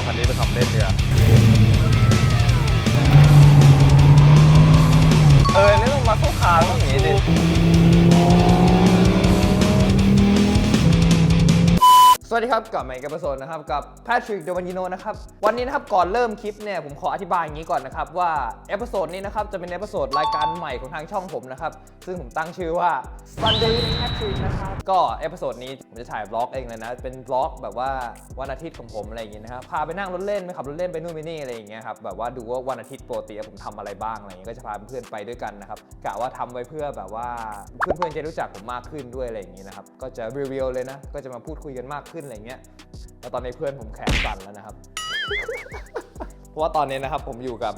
เอาคันนี้ไปทำเล่นเดียวเออนี่ต้องมาเข้าคาร์ต้องอย่างนี้ดิ สวัสดีครับกลับมาอีกกับประสนนะครับกับแพทริกเดวันยิโนนะครับวันนี้นะครับก่อนเริ่มคลิปเนี่ยผมขออธิบายอย่างนี้ก่อนนะครับว่าเอพิโซดนี้นะครับจะเป็นเอพิโซดรายการใหม่ของทางช่องผมนะครับซึ่งผมตั้งชื่อว่า Sunday with Patrick นะครับก็เอพิโซดนี้ผมจะถ่ายบล็อกเองเลยนะเป็นบล็อกแบบว่าวันอาทิตย์ของผมอะไรอย่างเงี้ยนะครับพาไปนั่งรถเล่นไปขับรถเล่นไปนู่นไปนี่อะไรอย่างเงี้ยครับแบบว่าดูว่าวันอาทิตย์ปกติผมทำอะไรบ้างอะไรอย่างเงี้ยก็จะพาเพื่อนไปด้วยกันนะครับกะว่าทำไว้เพื่อแบบว่าเพื่อนๆจะรู้จักผมมากขึ้นด้วยอะไรอย่างงี้นะครับก็จะรีวิวเลยนะก็จะมาพูดคุยกันมากขึ้นอะไรอย่างเงี้ยแล้วตอนนี้เพื่อนผมแขนสั่นแล้วนะครับ เพราะว่าตอนนี้นะครับผมอยู่กับ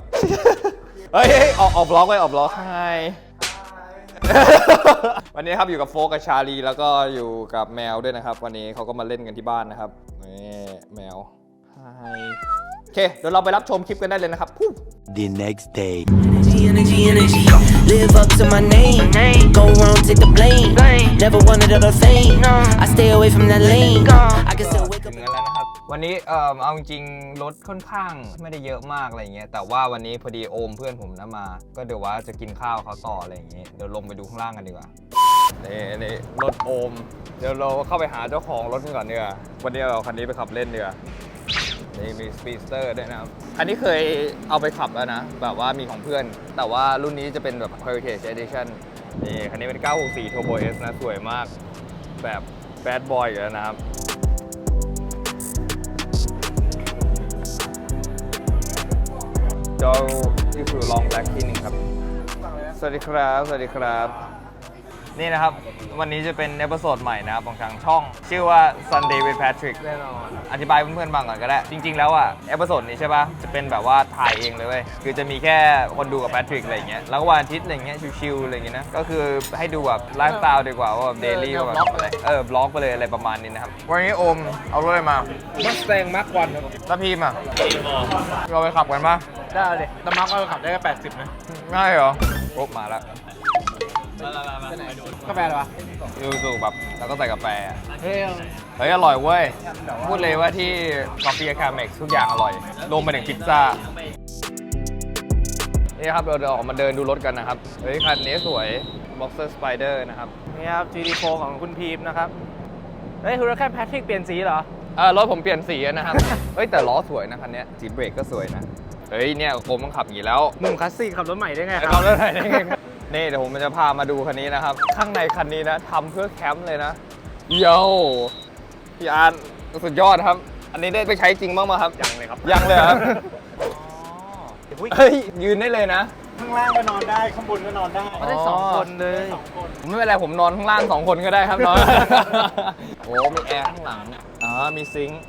เฮ้ยเฮ้ยออกออกบล็อกไว้ออกบล็อกไฮวันนี้ครับอยู่กับโฟกกับชาลีแล้วก็อยู่กับแมวด้วยนะครับ วันนี้เขาก็มาเล่นกันที่บ้านนะครับนี่แมวไฮโอเคเดี๋ยวเราไปรับชมคลิปกันได้เลยนะครับพู the next day. Energy, energy, energy. Live up to my name. Go wrong, take the blame. Never wanted all the fame. I stay away from that lane. I can still wake ถึ up. งกันแล้วนะครับวันนี้เอ่อเอาจริงๆรถค่อนข้างไม่ได้เยอะมากอะไรเงี้ยแต่ว่าวันนี้พอดีโอมเพื่อนผมนะมา ก็เดี๋ยวว่าจะกินข้าวเขาต่ออะไรอย่างเงี้ยเดี๋ยวลงไปดูข้างล่างกันดีกว่านี่นี่รถโอม เดี๋ยวเราเข้าไปหาเจ้าของรถกันก่อนเนีกว่ยวันนี้เราเอาคันนี้ไปขับเล่นเนีกว่ย นี่มีสปีดสเตอร์ด้วยนะครับ อันนี้เคยเอาไปขับแล้วนะ แบบว่ามีของเพื่อน แต่ว่ารุ่นนี้จะเป็นแบบ Heritage Edition นี่ คันนี้เป็น 964 Turbo S นะ สวยมาก แบบแบดบอยอยู่แล้วนะครับเจ้าที่คือลองแบล็กที่หนึ่งครับ สวัสดีครับ สวัสดีครับ นี่นะครับ วันนี้จะเป็นเอพิโซดใหม่นะครับของทางช่อง ชื่อว่า Sunday with Patrick แน่นอนอธิบายเพื่อนๆฟังก่อนก็ได้ จริง ๆ แล้วอะเอพิโซดนี้ใช่ปะจะเป็นแบบว่าถ่ายเองเลยเว้ยคือจะมีแค่คนดูกับแพทริกอะไรอย่างเงี้ยแล้วก็วันอาทิตย์อะไรอย่างเงี้ยชิวๆอะไรอย่างเงี้ยนะก็คือให้ดูแบบไลฟ์สไตล์ดีกว่าว่าแบบเดลี่ว่าแบบอะไรเออบล็อกไปเลยอะไรประมาณนี้นะครับวันนี้โอมเอารถอะไรมามัสแตงมาร์กวันครับแล้วพีมอะเราไปขับกันปะได้เลยแต่มาร์กวันขับได้แค่แปดสิบนะง่ายเหรอครบมาแล้ว กาแฟอะไรวะยูสุแบบแล้วก็ใส่กาแฟอะเฮ้ยเฮ้ยอร่อยเว้ย พูดเลยว่าที่ Coffee c a m e x ทุกอย่างอร่อยรวมไปถึงพิซซ่า นี่ครับเราจะออกมาเดินดูรถกันนะครับ เฮ้ยคันนี้สวย Boxer Spider นะครับ นี่ครับ GD4 ของคุณพีมนะครับ เฮ้ยฮูราแคนแพทริกเปลี่ยนสีเหรอ เออรถผมเปลี่ยนสีแล้วนะครับ เฮ้ยแต่ล้อสวยนะคันนี้สีเบรกก็สวยนะ เฮ้ยเนี่ยผมต้องขับอย่างนี้แล้ว หนุ่มคลาสสิกขับรถใหม่ได้ไงคไอ้รัเขาบเรื่องไหนได้ไงครับ นี่เดี๋ยวผมจะพามาดูคันนี้นะครับ ข้างในคันนี้นะทำเพื่อแคมป์เลยนะโย่พี่อาร์ตสุดยอดครับ อันนี้ได้ไปใช้จริงบ้างไหมครับ ยังเลยครับ ยังเลยครับอุ๊ยเฮ้ยยืนได้เลยนะ ข้างล่างก็นอนได้ ข้างบนก็นอนได้มาได้สองคนเลยไม่เป็นไรผมนอนข้างล่างสองคนก็ได้ครับนอน โอ้มีแอร์ข้างหลังอ๋อมีซิงค์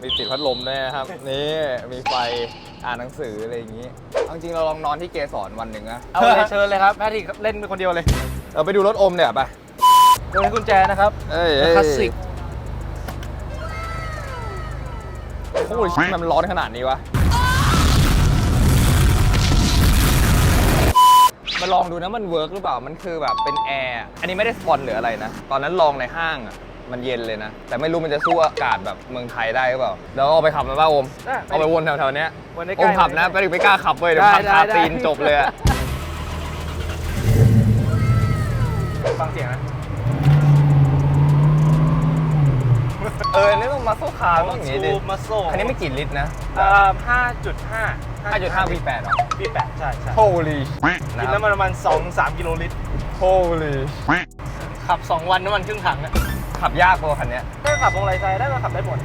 มีติดพัดลมด้วยนะครับ นี่มีไฟ อ่านหนังสืออะไรอย่างนี้เอาจริงๆเราลองนอนที่เกสรวันหนึ่งนะเอาเลยเชิญเลยครับแพทริกเล่นเป็นคนเดียวเลยเราไปดูรถอมเนี่ยไปโดยกุญแจนะครับเอ้ยเอ้ยคลาสสิกโอ้ยมันร้อนขนาดนี้วะมาลองดูนะมันเวิร์กหรือเปล่ามันคือแบบเป็นแอร์อันนี้ไม่ได้สปอนหรืออะไรนะ ตอนนั้นลองในห้างอะ มันเย็นเลยนะ แต่ไม่รู้มันจะสู้อากาศแบบเมืองไทยได้หรือเปล่าแล้วเอาไปขับมาบ้าโอมได้เอาไปวนแถวๆเนี้ยวนได้ใกโอล้มขับนะไปถึงไม่กล้าขับเว้ยเดี๋ยวได้พังคาได้ตีนได้ จบเลยอะฟังเสียงนะเออนี่ต้องมาสู้คาร์ต้องอย่างงี้ดิมาโซ่อันนี้ไม่กี่ลิตรนะอ่าห้าจุดห้า5.5 V8 เหรอวีแปดใช่ใช่ Holy กินน้ำมันประมาณสองสามกิโลลิตร Holy ขับ2วันน้ำมันครึ่งถังอะ ขับยากกว่าคันเนี้ย ถ้าขับวงไรไซได้ก็ขับได้หมด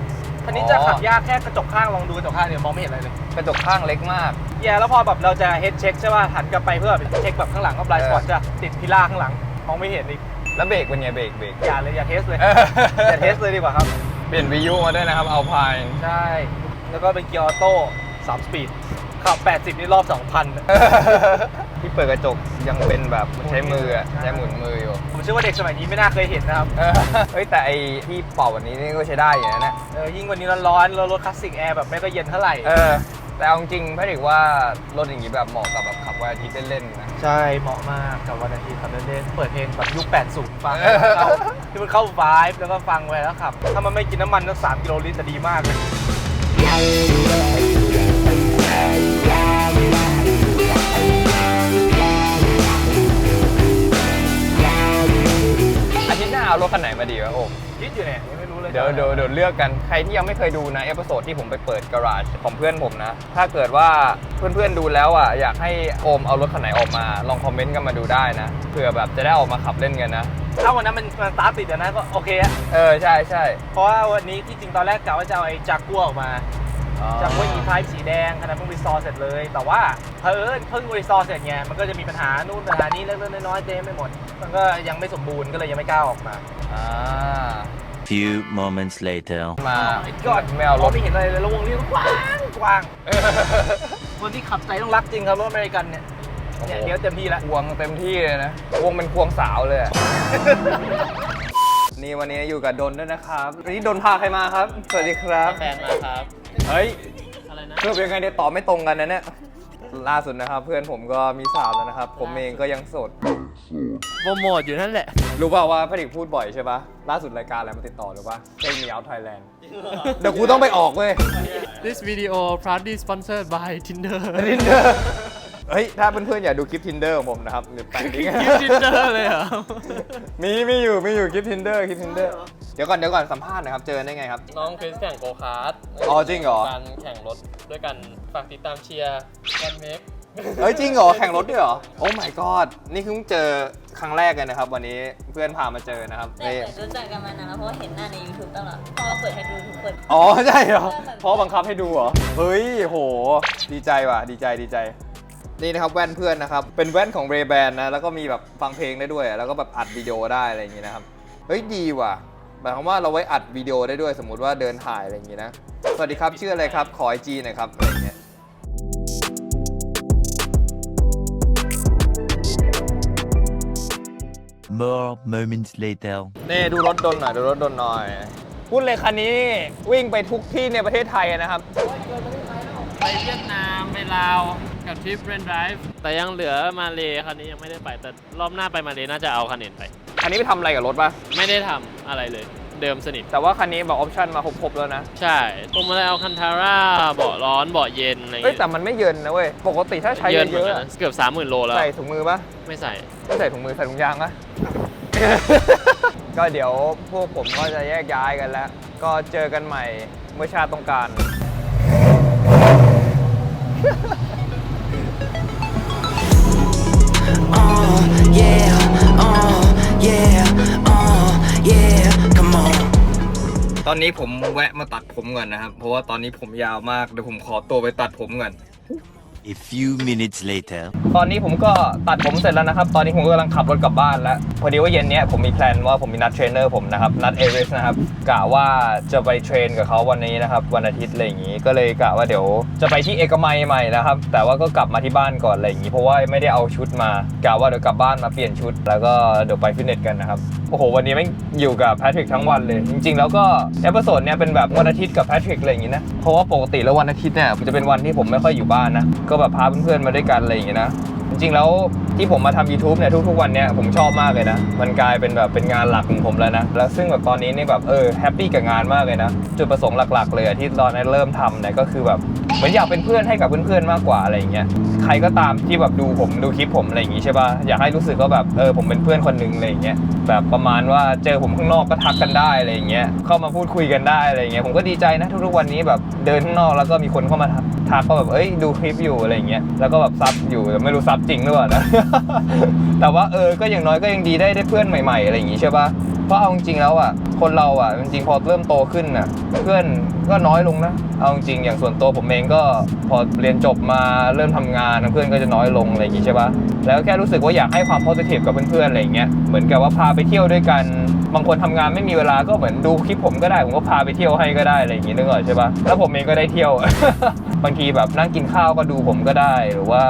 คันนี้อ๋อจะขับยากแค่กระจกข้างลองดูกระจกข้างเนี่ยมองไม่เห็นอะไรเลยกระจกข้างเล็กมาก แย่แล้วพอแบบเราจะเฮดเช็คใช่ป่ะหันกลับไปเพื่อเช็คแบบข้างหลังก็บลายสปอตเออจะติดพิล่าข้างหลังมองไม่เห็นอีกแล้วเบรกเป็นไงเบรกเบรกอย่าเลยอย่าเทสเลยเอออย่าเทสเลยดีกว่าครับเปลี่ยนวิวมาด้วยนะครับเอาพายใช่แล้วก็เป็นเกียร์ออโต้3สปีด ขับ 80 นี่รอบ 2,000 ที่เปิดกระจกยังเป็นแบบใช้มืออะใช้หมุนมืออยู่ผมเชื่อว่าเด็กสมัยนี้ไม่น่าเคยเห็นนะครับ เออเฮ้ยแต่ไอที่เป่าวันนี้นี่ก็ใช้ได้อยู่นะเนี่ยเออ ยิ่งวันนี้ร้อนๆแล้วรถคลาสสิกแอร์แบบไม่ก็เย็นเท่าไหร่ เออ แต่เอาจริงๆพี่ถือว่ารถอย่างนี้แบบเหมาะกับแบบขับวันอาทิตย์เล่นๆนะ ใช่ เหมาะมากกับวันอาทิตย์ขับเล่นๆเปิดเพลงแบบยุค 80 ฟังเออเข้าที่มันเข้า vibe แล้วก็ฟังไว้แล้วขับ ถ้ามันไม่กินน้ำมันสัก3กิโลลิตรจะดีมากเลย Yeah. รถคันไหนมาดีวะโอมคิดอยู่เนี่ยยังไม่รู้เลยเดี๋ยวเดี๋ยวเดี๋ยวเลือกกันใครที่ยังไม่เคยดูนะเอพิโซดที่ผมไปเปิดการาจของเพื่อนผมนะ ถ้าเกิดว่าเพื่อนๆดูแล้วอะอยากให้โอมเอารถคันไหนออกมา ลองคอมเมนต์กันมาดูได้นะเผื่อแบบจะได้ออกมาขับเล่นกันนะถ้าวันนั้นมันมันสตาร์ทติดอะนะก็โอเคอะเออใช่ใช่เพราะว่าวันนี้ที่จริงตอนแรกกะว่าจะเอาไอ้จากกัวออกมาจากกัวอีไทป์สีแดงขณะเพิ่งรีซอร์เสร็จเลย แต่ว่าเพิ่งเพิ่งรีซอร์เสร็จไงมันก็จะมีปัญหานู่นปัญหานี้เล็กๆน้อยๆเต็มไปหมด มันก็ยังไม่สมบูรณ์ก็เลยยังไม่กล้าออกมา อ่า Few moments later. มาก็ไม่เอารถไม่เห็นอะไรเลยแล้ววงนี้ก็กว้างกว้างคนที่ขับใจต้องรักจริงครับรถอเมริกันเนี่ยเนี่ยเดี๋ยวเต็มที่แล้วควงเต็มที่เลยนะควงเป็นควงสาวเลยอะ นี่วันนี้อยู่กับดนด้วยนะครับวันนี้ดนพาใครมาครับ สวัสดีครับ แฟนมาครับ เฮ้ย อะไรนะเพื่อนเป็นยังไงเนี่ยตอบไม่ตรงกันนะเนี่ย ล่าสุดนะครับ เพื่อนผมก็มีสาวแล้วนะครับ ผมเองก็ยังโสด โปรโมทอยู่นั่นแหละ รู้เปล่าว่าพระเอกพูดบ่อยใช่ปะล่าสุดรายการอะไรมาติดต่อหรือปะเ a มีเอาไทยแลนด์เดี๋ยวกูต้องไปออกเว้ย This video proudly sponsored by Tinder ทินเดอร์เฮ้ย ถ้าเพื่อนๆอยากดูคลิป tinder ของผมนะครับหรือแปะลิงก์คลิป Tinder เลยเหรอ มีมีอยู่มีอยู่คลิป tinder คลิป tinder เดี๋ยวก่อนเดี๋ยวก่อนสัมภาษณ์หนะครับ เจอได้ไงครับ น้องคริสแข่งโกคาร์ดอ๋อจริงเหรอ การแข่งรถด้วยกัน ฝากติดตามเชียร์กันเมกเฮ้ยจริงเหรอแข่งรถด้วยเหรอ โอ้ my god นี่เพิ่งเจอครั้งแรกเลยนะครับ วันนี้เพื่อนพามาเจอนะครับแต่นี่เหมือนรู้จักกันมานานแล้วเพราะว่าเห็นหน้าใน YouTube ตลอดพอเปิดให้ดูทุกคนอ๋อใช่เหรอเพราะบังคับให้ดูเหรอ เฮ้ยโห ดีใจว่ะ ดีใจดีใจ นี่นะครับแว่นเพื่อนนะครับ เป็นแว่นของ Ray Ban นะ แล้วก็มีแบบฟังเพลงได้ด้วย แล้วก็แบบอัดวิดีโอได้อะไรอย่างงี้นะครับ เฮ้ยดีว่ะ หมายความว่าเราไว้อัดวิดีโอได้ด้วยสมมุติว่าเดินถ่ายอะไรอย่างงี้นะ สวัสดีครับชื่ออะไรครับ ขอไอจีหน่อยครับอะไรอย่างเงี้ย More moments later. นี่ดูรถดนหน่อยดูรถดนหน่อย พูดเลยคันนี้วิ่งไปทุกที่ในประเทศไทยนะครับ ไปเวียดนามไปลาวกับทริปเรนไดฟ์แต่ยังเหลือมาเลคันนี้ยังไม่ได้ไปแต่รอบหน้าไปมาเลน่าจะเอาคันอื่นไป คันนี้ไปทำอะไรกับรถปะไม่ได้ทำอะไรเลย เดิมสนิท แต่ว่าคันนี้บอกออปชั่นมาครบๆแล้วนะ ใช่ตรงมาแล้วคันทาร่าเบาะร้อนเบาะเย็นอะไรเอ้ยเงี้ยแต่มันไม่เย็นนะเว้ย ปกติถ้าใช้เย็นเยเหมือนอะกันนะเกือบ 30,000 โลๆแล้ว ใส่ถุงมือปะไม่ใส่ ไม่ใส่ถุงมือใส่ถุงยางปะ ก็เดี๋ยวพวกผมก็จะแยกย้ายกันแล้ว ก็เจอกันใหม่เมื่อชาติต้องการ Uh, yeah, uh, yeah, uh, yeah, come on. ตอนนี้ผมแวะมาตัดผมก่อนนะครับ เพราะว่าตอนนี้ผมยาวมาก เดี๋ยวผมขอตัวไปตัดผมก่อน A few minutes later. ตอนนี้ผมก็ตัดผมเสร็จแล้วนะครับ ตอนนี้ผมกำลังขับรถกลับบ้านแล้ว พอดีว่าเย็นนี้ผมมีแพลนว่าผมมีนัดเทรนเนอร์ผมนะครับ นัดเอริสนะครับ กะว่าจะไปเทรนกับเขาวันนี้นะครับ วันอาทิตย์อะไรอย่างงี้ ก็เลยกะว่าเดี๋ยวจะไปที่เอกมัยใหม่นะครับ แต่ว่าก็กลับมาที่บ้านก่อนอะไรอย่างงี้ เพราะว่าไม่ได้เอาชุดมากะว่าเดี๋ยวกลับบ้านมาเปลี่ยนชุด แล้วก็เดี๋ยวไปฟิตเนสกันนะครับ โอ้โห วันนี้ไม่งอยู่กับแพทริกทั้งวันเลย จริง ๆ แล้วก็เอพิโซดเนี้ยเป็นแบบวันอาทิตย์กับแพทริกอะไรอย่างงี้นะ เพราะว่าปกติแล้ววันอาทิตย์เนี่ยจะเป็นวันที่ผมไม่ค่อยอยู่บ้านนะ ก็แบบพาเพื่อนๆมาด้วยกันอะไรอย่างงี้นะ จริงๆแล้วที่ผมมาทำ YouTube เนี่ยทุกๆวันเนี่ยผมชอบมากเลยนะ มันกลายเป็นแบบเป็นงานหลักของผมแล้วนะ แล้วซึ่งแบบตอนนี้นี่แบบเออแฮปปี้กับงานมากเลยนะ จุดประสงค์หลักๆ เลยอะที่ตอนนั้นเริ่มทำเนี่ยก็คือแบบ มือนอยากเป็นเพื่อนให้กับเพื่อนๆมากกว่าอะไรอย่างเงี้ยใครก็ตามที่แบบดูผมดูคลิปผมอะไรอย่างงี้ใช่ป่ะอยากให้รู้สึกว่าแบบเออผมเป็นเพื่อนคนหนึ่งอะไรอย่างเงี้ยแบบประมาณว่าเจอผมข้างนอกก็ทักกันได้อะไรอย่างเงี้ยเข้ามาพูดคุยกันได้อะไรอย่างเงี้ยผมก็ดีใจนะทุกๆวันนี้แบบเดินข้างนอกแล้วก็มีคนเข้ามาทักทักก็แบบเอ้ยดูคลิปอยู่อะไรอย่างเงี้ยแล้วก็แบบซับอยู่แต่ไม่รู้ซับจริงหรือเปล่านะแต่ว่าเออก็อย่างน้อยก็ยังดีได้ได้เพื่อนใหม่ๆอะไรอย่างงี้ใช่ป่ะ เพราะเอาจริงๆแล้วอะคนเราอะจริงๆพอเริ่มโตขึ้นน่ะเพื่อนก็น้อยลงนะเอาจริงอย่างส่วนตัวผมเองก็พอเรียนจบมาเริ่มทำงานเพื่อนก็จะน้อยลงอะไรอย่างงี้ใช่ปะแล้วแค่รู้สึกว่าอยากให้ความ positive กับเพื่อนๆอะไรอย่างเงี้ยเหมือนกับว่าพาไปเที่ยวด้วยกันบางคนทำงานไม่มีเวลาก็เหมือนดูคลิปผมก็ได้ผมก็พาไปเที่ยวให้ก็ได้อะไรอย่างงี้นึกออกใช่ปะแล้วผมเองก็ได้เที่ยว บางทีแบบนั่งกินข้าวก็ดูผมก็ได้ หรือว่า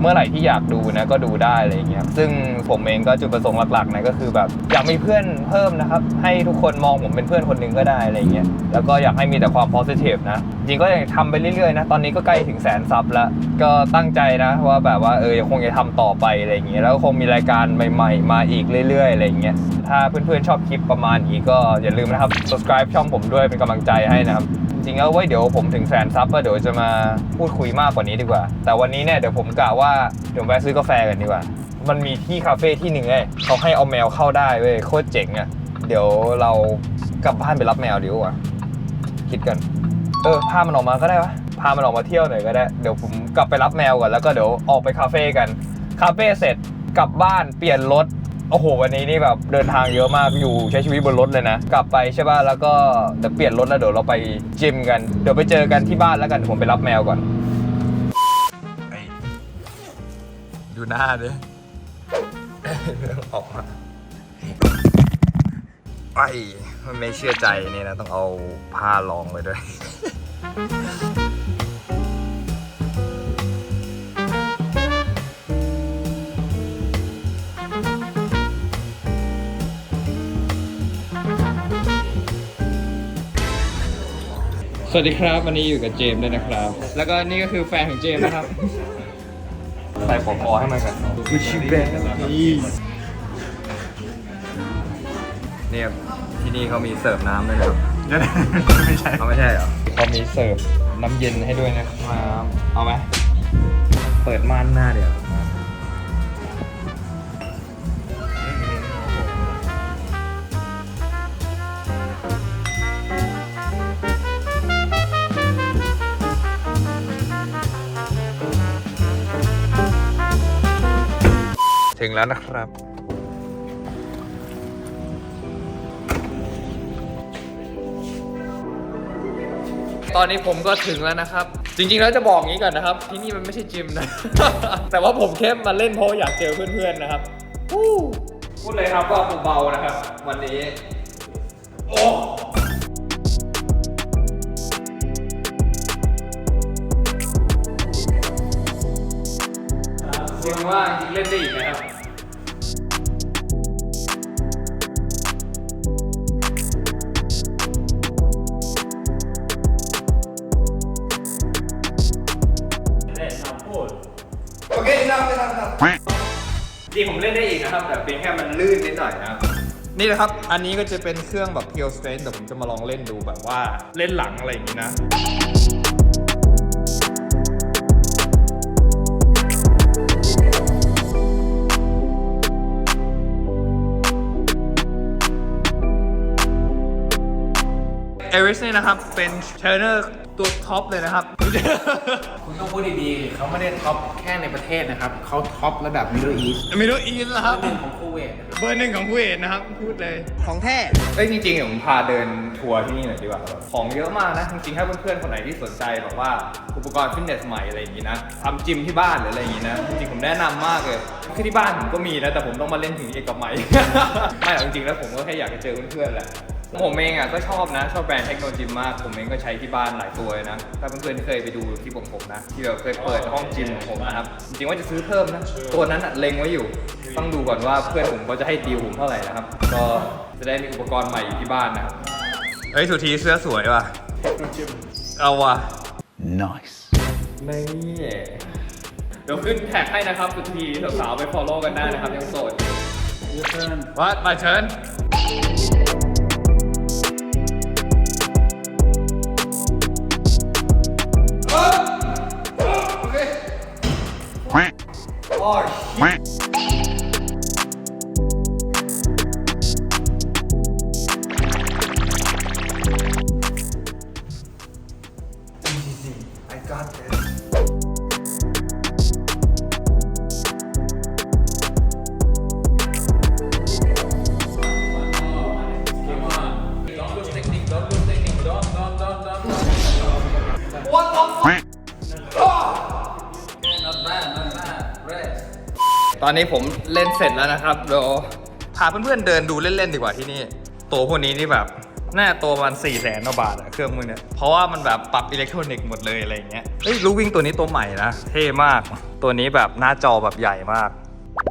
เมื่อไหร่ที่อยากดูนะก็ดูได้อะไรอย่างเงี้ยซึ่งผมเองก็จุดประสงค์หลักๆนะก็คือแบบอยากมีเพื่อนเพิ่มนะครับให้ทุกคนมองผมเป็นเพื่อนคนหนึ่งก็ได้อะไรอย่างเงี้ยแล้วก็อยากให้มีแต่ความ positive นะจริงก็ยังทำไปเรื่อยๆนะตอนนี้ก็ใกล้ถึงแสนซับแล้วก็ตั้งใจนะว่าแบบว่าเออยังคงจะทำต่อไปอะไรอย่างเงี้ยแล้วก็คงมีรายการใหม่ ๆ มาอีกเรื่อยๆอะไรอย่างเงี้ยถ้าเพื่อนๆชอบคลิปประมาณนี้ก็อย่าลืมนะครับ subscribe ช่องผมด้วยเป็นกำลังใจให้นะครับ จริงๆแล้วไว้เดี๋ยวผมถึงแสนซับก็เดี๋ยวจะมาพูดคุยมากกว่านี้ดีกว่า แต่วันนี้เนี่ยเดี๋ยวผมกะว่าเดี๋ยวแวะซื้อกาแฟกันดีกว่า มันมีที่คาเฟ่ที่หนึ่งไงเขาให้เอาแมวเข้าได้เว้ยโคตรเจ๋งอะเดี๋ยวเรากลับบ้านไปรับแมวดีกว่าคิดกัน เออพามันออกมาก็ได้วะพามันออกมาเที่ยวหน่อยก็ได้เดี๋ยวผมกลับไปรับแมวก่อนแล้วก็เดี๋ยวออกไปคาเฟ่กันคาเฟ่เสร็จกลับบ้านเปลี่ยนรถ โอ้โห วันนี้นี่แบบเดินทางเยอะมากอยู่ใช้ชีวิตบนรถเลยนะ กลับไปใช่ป่ะแล้วก็เดี๋ยวเปลี่ยนรถแล้วเดี๋ยวเราไปจิมกัน เดี๋ยวไปเจอกันที่บ้านแล้วกันผมไปรับแมวก่อนดูหน้าดิออกมาไอ้มันไม่เชื่อใจนี่นะ ต้องเอาผ้ารองไว้ด้วย สวัสดีครับวันนี้อยู่กับเจมส์ด้วยนะครับ แล้วก็นี่ก็คือแฟนของเจมส์นะครับ ใส่ปลอกคอให้มันกันกุชิเบนนี่เนี่ยที่นี่เขามีเสิร์ฟน้ำด้วยนะครับไม่ใช่เขาไม่ใช่เหรอเขามีเสิร์ฟน้ำเย็นให้ด้วยนะครับ เอาไหมเปิดม่านหน้าเดี๋ยว ถึงแล้วนะครับ ตอนนี้ผมก็ถึงแล้วนะครับ จริงๆแล้วจะบอกงี้ก่อนนะครับ ที่นี่มันไม่ใช่จิมนะ แต่ว่าผมแค่มาเล่นเพราะอยากเจอเพื่อนๆนะครับฮู้พูดเลยครับว่าเบาๆนะครับ วันนี้ โอ้ จริงว่าจริงเล่นได้อีกนะครับโอเคครับไปทำครับจริงผมเล่นได้อีกนะครับ แต่เพียงแค่มันลื่นนิดหน่อยนะครับ นี่นะครับ อันนี้ก็จะเป็นเครื่องแบบ Pure Strength แต่ผมจะมาลองเล่นดูแบบว่าเล่นหลังอะไรอย่างนี้นะ เอริสเนี่ยนะครับ เป็นเทรนเนอร์ตัวท็อปเลยนะครับ คุณต้องพูดดีๆ เขาไม่ได้ท็อปแค่ในประเทศนะครับ เขาท็อประดับมิดเดิลอีสมิดเดิลอีสนะครับ หนึ่งของคูเวตนะครับเบอร์หนึ่งของคูเวตนะครับ พูดเลย ของแท้ เอ้ยจริงๆเดี๋ยวผมพาเดินทัวร์ที่นี่หน่อยดีกว่าแบบของเยอะมากนะ จริงๆถ้าเพื่อนๆคนไหนที่สนใจแบบว่าอุปกรณ์ฟิตเนสใหม่อะไรอย่างงี้นะทำจิมที่บ้านหรืออะไรอย่างงี้นะ จริงๆผมแนะนำมากเลยคือที่บ้านผมก็มีนะแต่ผมต้องมาเล่นถึงเอกมัย ไม่หรอกจริงๆแล้วผมก็แค่อยากจะเจอเพื่อนๆแหละ ผมเองอะก็ชอบนะ ชอบแบรนด์เทคโนโลยีมาก ผมเองก็ใช้ที่บ้านหลายตัวเลยนะ ถ้าเพื่อนๆเคยไปดูคลิปของผมนะ ที่แบบเคยเปิดห้องจิมของผมนะครับ จริงๆว่าจะซื้อเพิ่มนะ ตัวนั้นอะเล็งไว้อยู่ ต้องดูก่อนว่าเพื่อนผมเขาจะให้ดีลผมเท่าไหร่นะครับ ก็จะได้มีอุปกรณ์ใหม่อยู่ที่บ้านนะครับ เฮ้ยสุธีเสื้อสวยว่ะ เอาว่ะ Nice. นี่เดี๋ยวขึ้นแท็กให้นะครับสุธีสาวๆไป follow กันได้นะครับยังโสด What my turn โอ โตอนนี้ผมเล่นเสร็จแล้วนะครับเดี๋ยวพาเพื่อนๆเดินดูเล่นๆดีกว่าที่นี่ ตัวพวกนี้นี่แบบน่าตัวมัน4ี่แสนบาทอะเครื่องมือเนี่ย เพราะว่ามันแบบปรับอิเล็กทรอนิกส์หมดเลยอะไรเงี้ยเฮ้ยลูวิ่งตัวนี้ตัวใหม่นะ เท่มาก ตัวนี้แบบหน้าจอแบบใหญ่มาก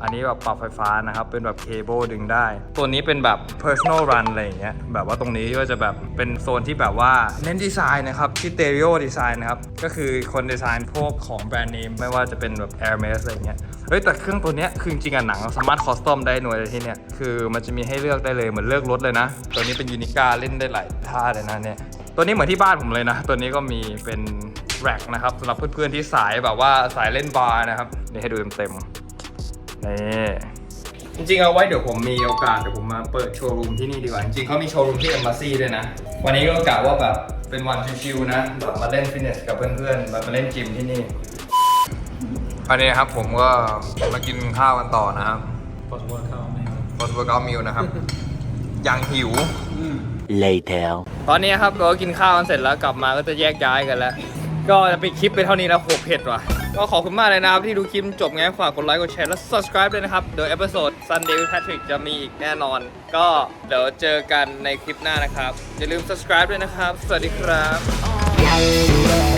อันนี้แบบปรับไฟฟ้านะครับ เป็นแบบเคเบิลดึงได้ ตัวนี้เป็นแบบ personal run อะไรอย่างเงี้ย แบบว่าตรงนี้ก็จะแบบเป็นโซนที่แบบว่าเน้นดีไซน์นะครับที่เต r ริโอดีไซน์นะครับ ก็คือคนดีไซน์พวกของแบรนด์เนมไม่ว่าจะเป็นแบบ Hermes อะไรอย่างเงี้ย เฮ้ยแต่เครื่องตัวเนี้ยคือจริงอะหนังสามารถคอสตอมได้หน่วยเลยที่เนี้ยคือมันจะมีให้เลือกได้เลยเหมือนเลือกรถเลยนะ ตัวนี้เป็นยูนิก้าเล่นได้หลายท่าเลยนะเนี่ย ตัวนี้เหมือนที่บ้านผมเลยนะ ตัวนี้ก็มีเป็นแร็กนะครับสำหรับเพื่อนๆที่สายแบบว่าสายเล่นบาร์นะครับนี่ให้ดูเต็มๆ นี่จริงๆเอาไว้เดี๋ยวผมมีโอกาสเดี๋ยวผมมาเปิดโชว์รูมที่นี่ดีกว่า จริงๆเขามีโชว์รูมที่เอมบ s ซีด้วยนะ วันนี้ก็กะว่าแบบเป็นวันชิวๆนะแบบมาเล่นฟิตเนสกับเพื่อนๆแบบมาเล่นจิมที่นี่อันนี้ครับผมก็มากินข้าวกันต่อนะครับ post workout meal นะครับ ยังหิว Later. ตอนนี้ครับเราก็กินข้าวกันเสร็จแล้วกลับมาก็จะแยกย้ายกันแล้ว ก็จะปิดคลิปไปเท่านี้แล้วโหเผ็ดว่ะ ก็ขอบคุณมากเลยนะครับ ที่ดูคลิปจบไงฝากกดไลค์กดแชร์และ subscribe ด้วยนะครับ โดยเอพิโซด Sunday with Patrick จะมีอีกแน่นอน ก็เดี๋ยวเจอกันในคลิปหน้านะครับ อย่าลืม subscribe ด้วยนะครับ สวัสดีครับ